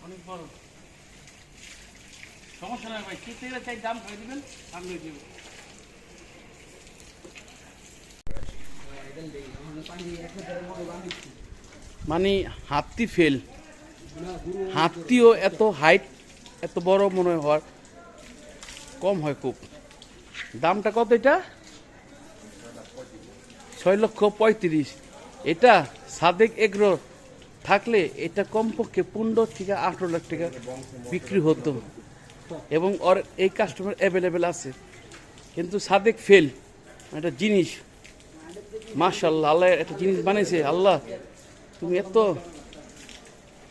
মানে না না চাই দাম করে মানে হাতি ফেল। হাতিও এত হাইট এত বড় মনে হওয়ার কম হয় খুব। দামটা কত এটা? ছয় লক্ষ পঁয়ত্রিশ। এটা সাদেক এগ্রো থাকলে এটা কমপক্ষে পনেরো থেকে আঠারো লাখ টাকা বিক্রি হতো। এবং ওর এই কাস্টমার অ্যাভেলেবেল আছে। কিন্তু সাদেক ফেল একটা জিনিস। মার্শাল্লাহ আল্লাহ একটা জিনিস বানিয়েছে। আল্লাহ, তুমি এত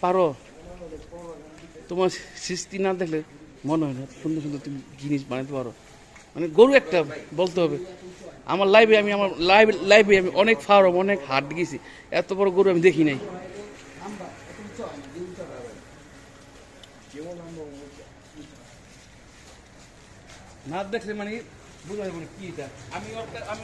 পারো। তোমার সৃষ্টি না দেখলে মনে হয় না, সুন্দর সুন্দর তুমি জিনিস বানাতে পারো। মানে গরু একটা, বলতে হবে, আমার লাইভে আমি, আমার লাইভ লাইভে আমি অনেক ফার্ম অনেক হাট গেছি, এত বড় গরু আমি দেখি নাই। না দেখলে মানে বুঝা যাবে কি আমি আমি